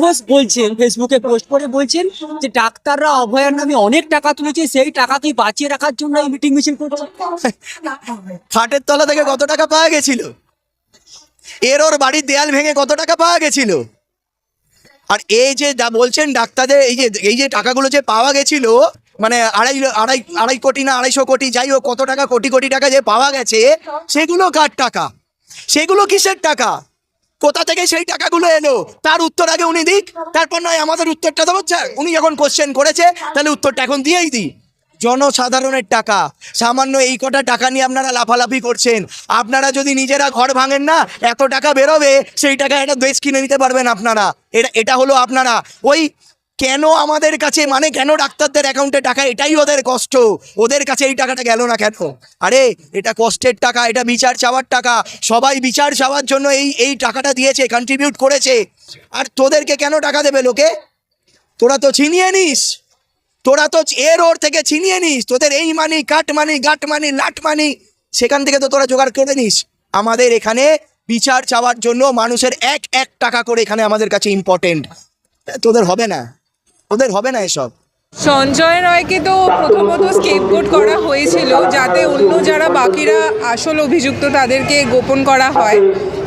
ঘোষ বলছেন? ফেসবুকে পোস্ট করে বলছেন যে ডাক্তাররা অভয়ার নামে অনেক টাকা তুলেছে, সেই টাকাকে বাঁচিয়ে রাখার জন্য এই মিটিং মিছিল করছে খাটের তলা থেকে কত টাকা পাওয়া গেছিল? এর ওর বাড়ির দেয়াল ভেঙে কত টাকা পাওয়া গেছিল? আর এই যে যা বলছেন ডাক্তারদের, এই যে এই যে টাকাগুলো যে পাওয়া গেছিল মানে আড়াই আড়াই আড়াই কোটি না আড়াইশো কোটি, যাই হোক, কত টাকা, কোটি কোটি টাকা যে পাওয়া গেছে, সেগুলো কার টাকা? সেগুলো কিসের টাকা? কোথা থেকে সেই টাকাগুলো এলো? তার উত্তর আগে উনি দিক, তারপর নয়, আমাদের উত্তরটা দেবো হচ্ছে। উনি যখন কোশ্চেন করেছে, তাহলে উত্তরটা এখন দিয়েই দিই। জনসাধারণের টাকা। সামান্য এই কটা টাকা নিয়ে আপনারা লাফালাফি করছেন। আপনারা যদি নিজেরা ঘর ভাঙেন না, এত টাকা বেরোবে, সেই টাকা এটা দেশ কিনে নিতে পারবেন আপনারা। এটা এটা হলো আপনারা। ওই কেন আমাদের কাছে মানে কেন ডাক্তারদের অ্যাকাউন্টে টাকা? এটাই ওদের কষ্ট। ওদের কাছে এই টাকাটা গেল না কেন? আরে, এটা কষ্টের টাকা, এটা বিচার চাওয়ার টাকা। সবাই বিচার চাওয়ার জন্য এই এই টাকাটা দিয়েছে কন্ট্রিবিউট করেছে। আর তোদেরকে কেন টাকা দেবে লোকে? তোরা তো ছিনিয়ে নিস। তোরা তো এর ওর থেকে ছিনিয়ে নিস। তোদের এই মানি কাট মানি গাট মানি লাট মানি সেখান থেকে তো তোরা জোগাড় করে নিস। আমাদের এখানে বিচার চাওয়ার জন্য মানুষের এক এক টাকা করে এখানে আমাদের কাছে ইম্পর্টেন্ট তোদের হবে না। তোদের হবে না এসব? সঞ্জয় রায়কে তো প্রথমত স্কেপগোট করা হয়েছিল যাতে অন্য যারা বাকিরা আসল অভিযুক্ত তাদেরকে গোপন করা হয়।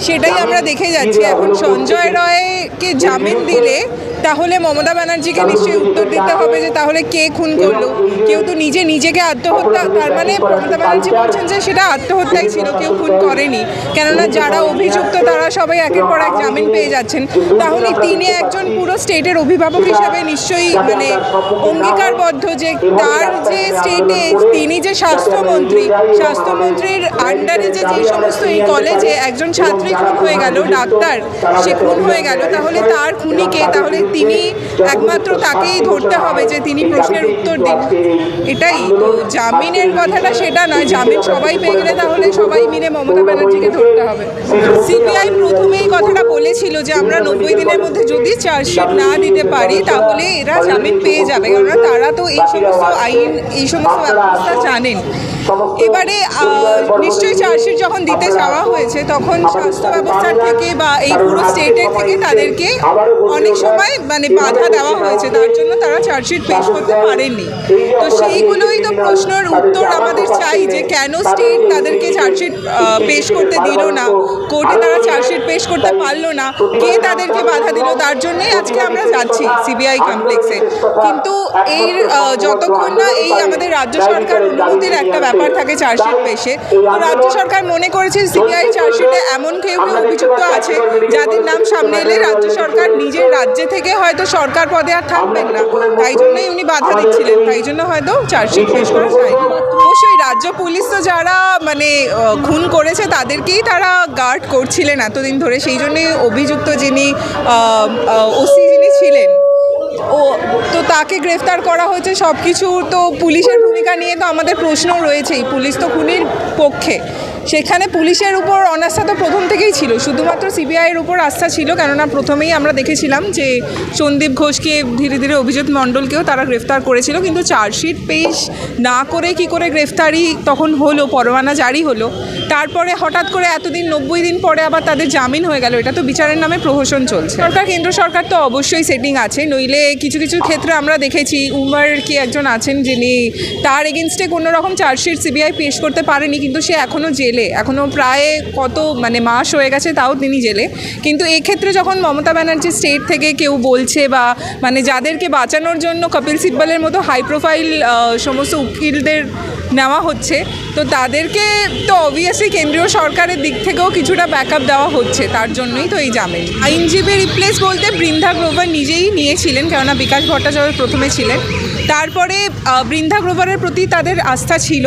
সেটাই আমরা দেখে যাচ্ছি। এখন সঞ্জয় রয়কে জামিন দিলে তাহলে মমতা ব্যানার্জিকে নিশ্চয়ই উত্তর দিতে হবে যে তাহলে কে খুন করল। কেউ তো নিজে নিজেকে আত্মহত্যা তার মানে মমতা ব্যানার্জি বলছেন যে সেটা আত্মহত্যাই ছিল কেউ খুন করেনি। কেননা যারা অভিযুক্ত তারা সবাই একের পর এক জামিন পেয়ে যাচ্ছেন। তাহলে তিনি একজন পুরো স্টেটের অভিভাবক হিসেবে নিশ্চয়ই মানে অঙ্গীকারবদ্ধ যে তার যে স্টেটে তিনি যে স্বাস্থ্যমন্ত্রী স্বাস্থ্যমন্ত্রীর আন্ডারে যে যে সমস্ত এই কলেজে একজন ছাত্রী খুন হয়ে গেল, ডাক্তার সে খুন হয়ে গেল, তাহলে তার খুনিকে তাহলে তিনি একমাত্র তাকেই ধরতে হবে যে তিনি প্রশ্নের উত্তর দিন। এটাই, তো জামিনের কথাটা সেটা নয়, জামিন সবাই পেয়ে গেলে তাহলে সবাই মিলে মমতা ব্যানার্জিকে ধরতে হবে। সিবিআই প্রথমেই কথাটা বলেছিল যে আমরা নব্বই দিনের মধ্যে যদি চার্জশিট না দিতে পারি, তাহলে এরা জামিন পেয়ে যাবে, কেননা তারা তো এই সমস্ত আইন, এই সমস্ত ব্যবস্থা জানেন। এবারে নিশ্চয়ই চার্জশিট যখন দিতে যাওয়া হয়েছে, তখন স্বাস্থ্য ব্যবস্থার থেকে বা এই পুরো স্টেটের থেকে তাদেরকে অনেক সময় মানে বাধা দেওয়া হয়েছে। তার জন্য তারা চার্জশিট পেশ করতে পারেননি। তো সেইগুলোই তো প্রশ্নের উত্তর আমাদের চাই যে কেন স্টেট তাদেরকে চার্জশিট পেশ করতে দিল না? কোর্টে তারা চার্জশিট পেশ করতে পারল না। কে তাদেরকে বাধা দিল? তার জন্যই আজকে আমরা যাচ্ছি সিবিআই কমপ্লেক্সে কিন্তু এই যতক্ষণ না এই আমাদের রাজ্য সরকার অনুমতির একটা ব্যাপার থাকে চার্জশিট পেশে, তো রাজ্য সরকার মনে করেছে সিবিআই চার্জশিটে এমন কেউ কেউ অভিযুক্ত আছে, যাদের নাম সামনে এলে রাজ্য সরকার নিজের রাজ্যে থেকে হয়তো সরকার পদে আর থাকবেন না। তাই জন্যই উনি বাধা দিচ্ছিলেন। তাই জন্য হয়তো চার্জশিট পেশ করা অবশ্যই রাজ্য পুলিশ তো যারা মানে খুন করেছে তাদেরকেই তারা গার্ড করছিলেন এতদিন ধরে। সেই জন্যই অভিযুক্ত যিনি ওসি যিনি ছিলেন, ও, তো তাকে গ্রেফতার করা হয়েছে। সব কিছু তো পুলিশের ভূমিকা নিয়ে তো আমাদের প্রশ্ন রয়েছেই। পুলিশ তো খুনির পক্ষে। সেখানে পুলিশের উপর অনাস্থা তো প্রথম থেকেই ছিল, শুধুমাত্র সিবিআইয়ের উপর আস্থা ছিল, কেননা প্রথমেই আমরা দেখেছিলাম যে সন্দীপ ঘোষকে ধীরে ধীরে অভিজিৎ মণ্ডলকেও তারা গ্রেফতার করেছিল, কিন্তু চার্জশিট পেশ না করে কি করে গ্রেফতারি তখন হলো, পরোয়ানা জারি হলো। তারপরে হঠাৎ করে এতদিন, নব্বই দিন পরে আবার তাদের জামিন হয়ে গেল। এটা তো বিচারের নামে প্রহসন চলছে। সরকার, কেন্দ্র সরকার তো অবশ্যই সেটিং আছে। নইলে কিছু কিছু ক্ষেত্রে আমরা দেখেছি, উমার কি একজন আছেন যিনি তার এগেনস্টে কোনো রকম চার্জশিট সিবিআই পেশ করতে পারেনি, কিন্তু সে এখনও জেলে। এখনও প্রায় কত মানে মাস হয়ে গেছে তাও তিনি জেলে। কিন্তু এক্ষেত্রে যখন মমতা ব্যানার্জি স্টেট থেকে কেউ বলছে বা মানে যাদেরকে বাঁচানোর জন্য কপিল সিব্বলের মতো হাই প্রোফাইল সমস্ত উকিলদের নেওয়া হচ্ছে, তো তাদেরকে তো অবভিয়াসলি কেন্দ্রীয় সরকারের দিক থেকেও কিছুটা ব্যাকআপ দেওয়া হচ্ছে, তার জন্যই তো এই জামিন। আইনজীবী রিপ্লেস বলতে বৃন্দা গ্রোভার নিজেই নিয়েছিলেন, কেননা বিকাশ ভট্টাচার্য প্রথমে ছিলেন। তারপরে বৃন্দা গ্রোভারের প্রতি তাদের আস্থা ছিল।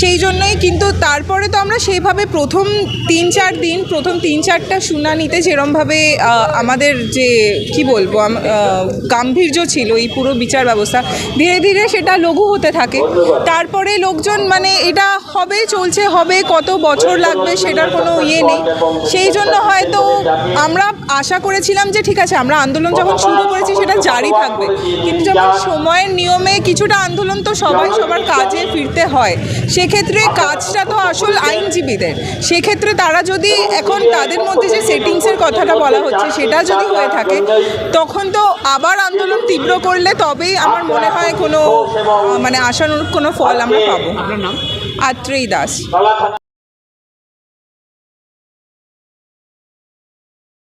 সেই জন্যই কিন্তু তারপরে তো আমরা সেইভাবে প্রথম তিন চার দিন, প্রথম তিন চারটা শুনানিতে যেরমভাবে আমাদের যে, কি বলব গাম্ভীর্য ছিল এই পুরো বিচার ব্যবস্থা, ধীরে ধীরে সেটা লঘু হতে থাকে। তারপরে লোকজন মানে এটা হবে, চলছে, হবে, কত বছর লাগবে সেটার কোনো ইয়ে নেই। সেই জন্য হয়তো আমরা আশা করেছিলাম যে ঠিক আছে, আমরা আন্দোলন যখন শুরু করেছি সেটা জারি থাকবে। কিন্তু যখন সময়ের নিয়মে কিছুটা আন্দোলন তো সবাই সবার কাজে ফিরতে হয়, সে সেক্ষেত্রে কাজটা তো আসল আইনজীবীদের। সেক্ষেত্রে তারা যদি এখন তাদের মধ্যে যে সেটিংসের কথাটা বলা হচ্ছে সেটা যদি হয়ে থাকে তখন তো আবার আন্দোলন তীব্র করলে তবেই আমার মনে হয় কোনো মানে আশানুরূপ কোনো ফল আমরা পাবো। আত্রেই দাস।